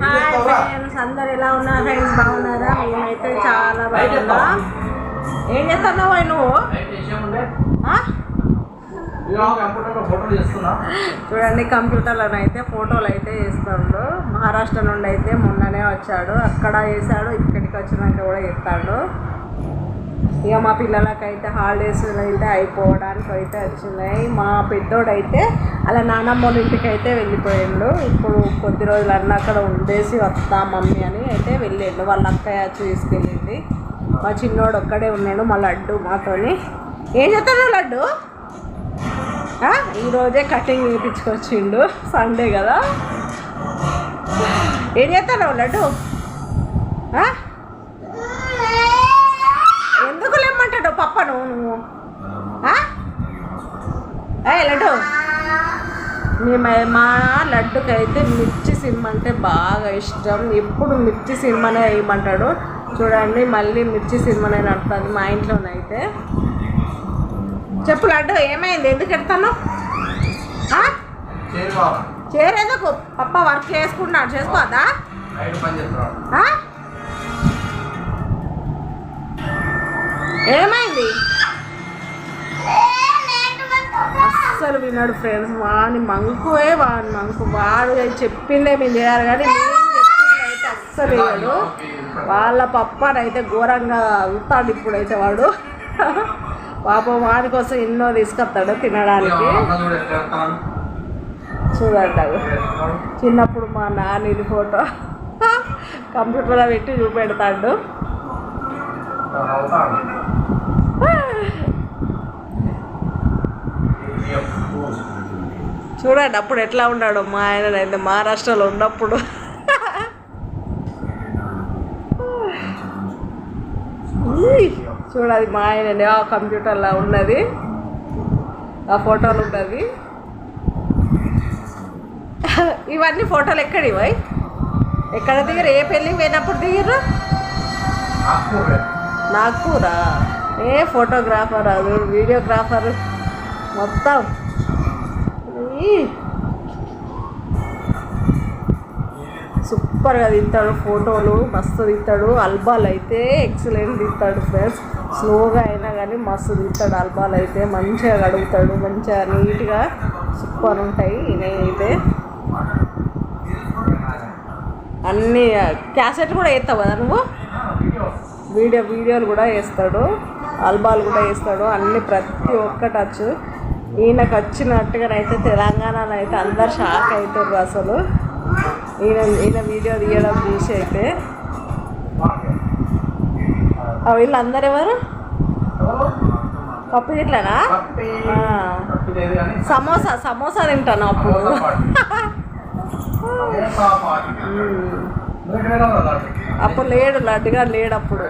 Hi friends అందరు ఎలా ఉన్నారు? ఫ్రెండ్స్ బాగున్నారా? మేమైతే చాలా బాగున్నాం. ఏం చేస్తున్నావు నువ్వు? చూడండి కంప్యూటర్లో అయితే ఫోటోలు అయితే వేస్తాడు మహారాష్ట్ర నుండి అయితే మొన్ననే వచ్చాడు. అక్కడ వేసాడు ఇక్కడికి వచ్చినాక కూడా చెప్తాడు ఇక మా పిల్లలకైతే హాలిడేస్ అయితే అయిపోవడానికి అయితే వచ్చినాయి. మా పెద్దోడైతే అలా నానమ్మ వాళ్ళ ఇంటికి అయితే వెళ్ళిపోయిండు. ఇప్పుడు కొద్ది రోజులు అన్న అక్కడ ఉండేసి వస్తా మమ్మీ అని అయితే వెళ్ళిండు. వాళ్ళ అక్కయ్య తీసుకెళ్ళింది. మా చిన్నోడు ఒక్కడే ఉన్నాడు మా లడ్డు మాతోని. ఏం చేస్తాడు లడ్డు? ఈరోజే కటింగ్ వేయించుకొచ్చిండు సండే కదా. ఏం చేస్తాను లడ్డు ఆ? ఎందుకు పప్ప నువ్వు? ఏయ్ లడ్డు. మీ మ- మా లడ్డుకి అయితే మిర్చి సినిమా అంటే బాగా ఇష్టం. ఎప్పుడు మిర్చి సినిమానే వేయమంటాడు. చూడండి మళ్ళీ మిర్చి సినిమానే నడుస్తుంది మా ఇంట్లోనైతే. చెప్పు లడ్డు ఏమైంది? ఎందుకు ఎడతాను? చేరు బాబా చేరేందుకు? పప్ప వర్క్ చేసుకుంటున్నాడు. చేసుకోవద్దా? ఏమైంది? అస్సలు విన్నాడు ఫ్రెండ్స్. వాని మంకువే వాని మంకు వాడు చెప్పిందే మేము చేయాలి కానీ అయితే అస్సలు వేయడు వాళ్ళ పప్పనైతే ఘోరంగా అవుతాడు ఇప్పుడైతే వాడు. పాపం వాడి కోసం ఎన్నో తీసుకొస్తాడు తినడానికి. చూడండి. చిన్నప్పుడు మా నాన్నది ఫోటో. కంప్యూటర్లో పెట్టి చూపెడతాడు. చూడండి అప్పుడు ఎట్లా ఉన్నాడు మా ఆయన అయితే మహారాష్ట్రలో ఉన్నప్పుడు. చూడాలి మా ఆయన ఆ కంప్యూటర్లో ఉన్నది. ఆ ఫోటోలు ఉన్నది. ఇవన్నీ ఫోటోలు ఎక్కడ ఇవ్వయి ఎక్కడ దిగరు? ఏ పెళ్ళికి పోయినప్పుడు దిగరు? నాగ్పూరా? ఏ ఫోటోగ్రాఫర్? అది వీడియోగ్రాఫర్? మొత్తం. సూపర్గా తీస్తాడు ఫోటోలు మస్తు తీస్తాడు అల్బాల్ అయితే ఎక్సలెంట్ తీస్తాడు ఫ్రెండ్స్ స్లోగా అయినా కానీ మస్తు తీస్తాడు అల్బాల్ అయితే. మంచిగా కడుగుతాడు మంచిగా నీట్గా సూపర్ ఉంటాయి నేనైతే. అన్నీ క్యాసెట్ కూడా వేస్తావు కదా నువ్వు? వీడియో వీడియోలు కూడా వేస్తాడు. ఆల్బాలు కూడా వేస్తాడు. అన్ని ప్రతి ఒక్క టచ్ ఈయనకు వచ్చినట్టుగానైతే తెలంగాణలో అయితే అందరు షాక్ అవుతారు అసలు. ఈయన ఈయన వీడియో తీయడం చూసి అయితే. వీళ్ళందరూ ఎవరు? పప్పు ఇట్లనా ఆ. సమోసా సమోసా తింటాను అప్పుడు. అప్పుడు లేడు లడ్డుగా లేడు అప్పుడు.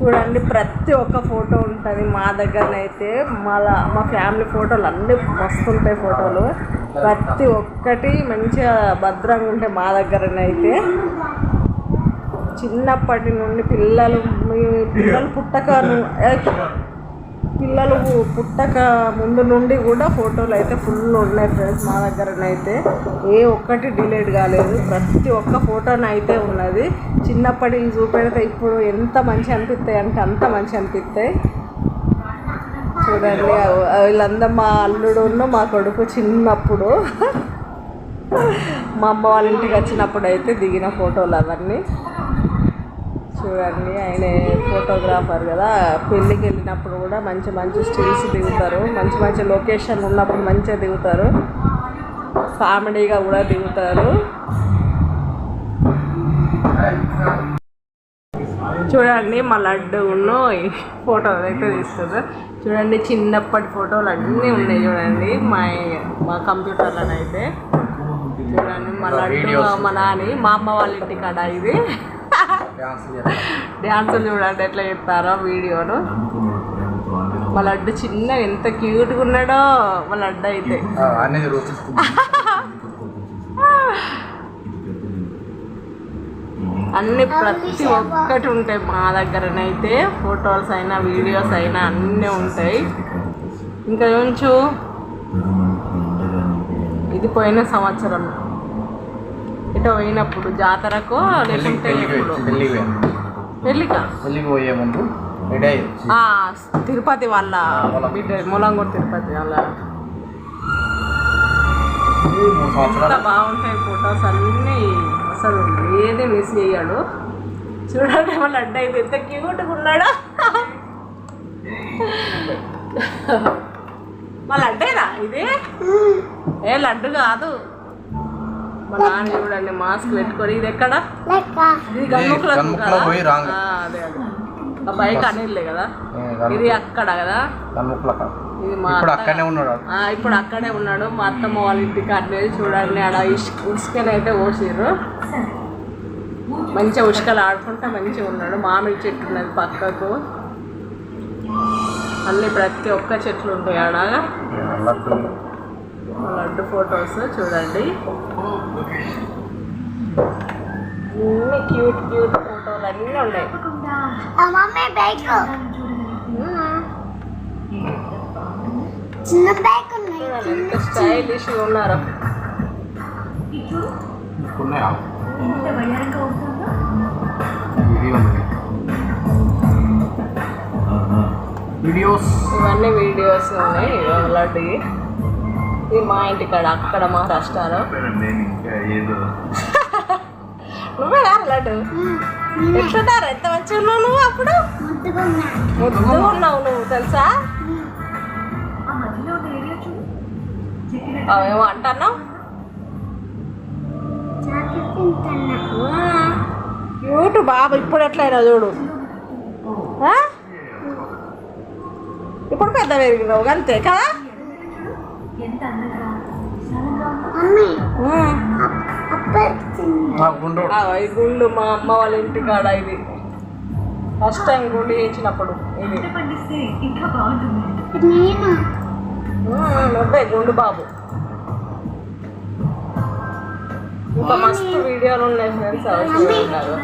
చూడండి ప్రతి ఒక్క ఫోటో ఉంటుంది మా దగ్గరనైతే. మళ్ళా మా ఫ్యామిలీ ఫోటోలు అన్నీ మస్తు ఉంటాయి ఫోటోలు. ప్రతి ఒక్కటి మంచిగా భద్రంగా ఉంటాయి మా దగ్గరనైతే. చిన్నప్పటి నుండి పిల్లలు మీ పిల్లలు పుట్టక పిల్లలు పుట్టక ముందు నుండి కూడా ఫోటోలు అయితే ఫుల్ ఉన్నాయి ఫ్రెండ్స్ మా దగ్గరనైతే. ఏ ఒక్కటి డిలీట్ కాలేదు. ప్రతి ఒక్క ఫోటోనైతే ఉన్నది. చిన్నప్పటి చూపెడితే ఇప్పుడు ఎంత మంచి అనిపిస్తాయి అంటే అంత మంచి అనిపిస్తాయి. చూడండి వీళ్ళందరూ మా అల్లుడు మా కొడుకు చిన్నప్పుడు. మా అమ్మ వాళ్ళ ఇంటికి వచ్చినప్పుడు అయితే దిగిన ఫోటోలు అవన్నీ. చూడండి ఆయన ఫోటోగ్రాఫర్ కదా. పెళ్ళికి వెళ్ళినప్పుడు కూడా మంచి మంచి స్టిల్స్ దిగుతారు. మంచి మంచి లొకేషన్ ఉన్నప్పుడు మంచిగా దిగుతారు. కామెడీగా కూడా దిగుతారు. చూడండి మా లడ్డు ఉన్న ఫోటోలు అయితే తీస్తుంది చూడండి చిన్నప్పటి ఫోటోలు అన్నీ ఉన్నాయి చూడండి. మా మా కంప్యూటర్లో అయితే చూడండి మా లడ్డు మా నాని మా అమ్మ వాళ్ళ ఇంటి కాడ ఇది. డ్యాన్సులు చూడండి ఎట్లా చెప్తారో వీడియోను మా లడ్డు చిన్న ఎంత క్యూట్గా ఉన్నాడో మా లడ్డు అయితే. అన్నీ ప్రతి ఒక్కటి ఉంటాయి మా దగ్గరనైతే ఫొటోస్ అయినా వీడియోస్ అయినా అన్నీ ఉంటాయి. ఇంకా ఉంచు ఇది పోయిన సంవత్సరం. ఎటో పోయినప్పుడు జాతరకు లేకుంటే ఎప్పుడు? పెళ్ళికి పోయాను పెళ్ళికా? పెళ్ళికి పోయే ముందు రెడీ అయ్యి. ఆ, తిరుపతి వాళ్ళ మూలం. బిడ్డ తిరుపతి వాళ్ళ. మూడు ఎంత సంవత్సరాలు. బాగుంటాయి ఫొటోస్ అన్నీ. అసలు ఏది మిస్ చేయడు చూడండి వాళ్ళ అడ్డ అయితే ఎంత క్యూట్గా ఉన్నాడు. వాళ్ళ అడ్డేనా ఇది? ఏ లడ్డు కాదు. మా నాన్న చూడండి మాస్క్ పెట్టుకొని ఇది ఎక్కడ? పోయి రాంగ్. ఆ, అదే బైక్ అనిలే కదా? ఇది అక్కడ కదా. ఇది మా అక్కడనే ఉన్నాడు ఇప్పుడు అక్కడే ఉన్నాడు. మా అత్తమ్మ వాళ్ళ ఇంటికి అనేది చూడండి ఆడ ఇసుక ఉసుకనైతే పోసిర్రు. మంచిగా ఉసుకలు ఆడుకుంటే మంచిగా ఉన్నాడు. మామిడి చెట్టు ఉన్నది పక్కకు. అన్ని ప్రతి ఒక్క చెట్లు ఉంటాయి ఆడ. లడ్డు ఫొటోస్ చూడండి అన్ని క్యూట్ ఫోటోలు అన్నీ ఉన్నాయి. మమ్మీ బైక్ మ్మ్. చిన్న బైక్ ఎంత స్టైలిష్ ఉన్నారు. వీడియోస్. ఇవన్నీ వీడియోస్ ఉన్నాయి లడ్డు ఇది మా ఇంటికాడ అక్కడ మహారాష్ట్రలో నేను ఇంకా ఏదో. నువ్వే లడ్డు ఎట్లున్నారు? ఎంత మంచిగా ఉన్నావు నువ్వు అప్పుడు? ముద్దుగా ముద్దుగా ఉన్నావు నువ్వు తెలుసా? అవేమో అంటున్నావు? క్యూట్ బాబు ఇప్పుడు ఎట్లయినా చూడు? ఇప్పుడు పెద్ద పెరిగినావు అంతే కదా? ఈ గుండు మా అమ్మ వాళ్ళ ఇంటి కాడ ఇది. ఫస్ట్ టైం గుండు చేయించినప్పుడు ఇది. నేను? ఉమ్, నువ్వే గుండు బాబు. ఇంకా మస్తు వీడియోలు ఉన్నాయి ఫ్రెండ్స్ ఏ నేను కాదు.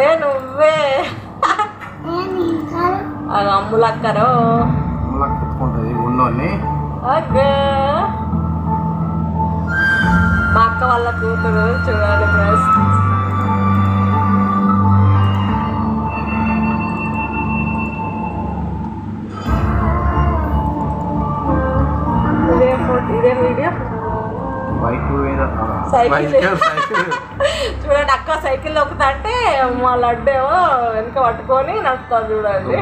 ఏ నువ్వే. అది అమ్ములక్కరో. అలా కుట్టుకుంటుంది గుండోని అక్క వాళ్ళ కూతురు చూడండి ఫ్రెండ్స్. ఇదే వీడియో? సైకిల్. చూడండి అక్క సైకిల్ నొక్కుతా అంటే మా లడ్డు ఏమో వెనక పట్టుకొని నడుస్తుంది చూడండి.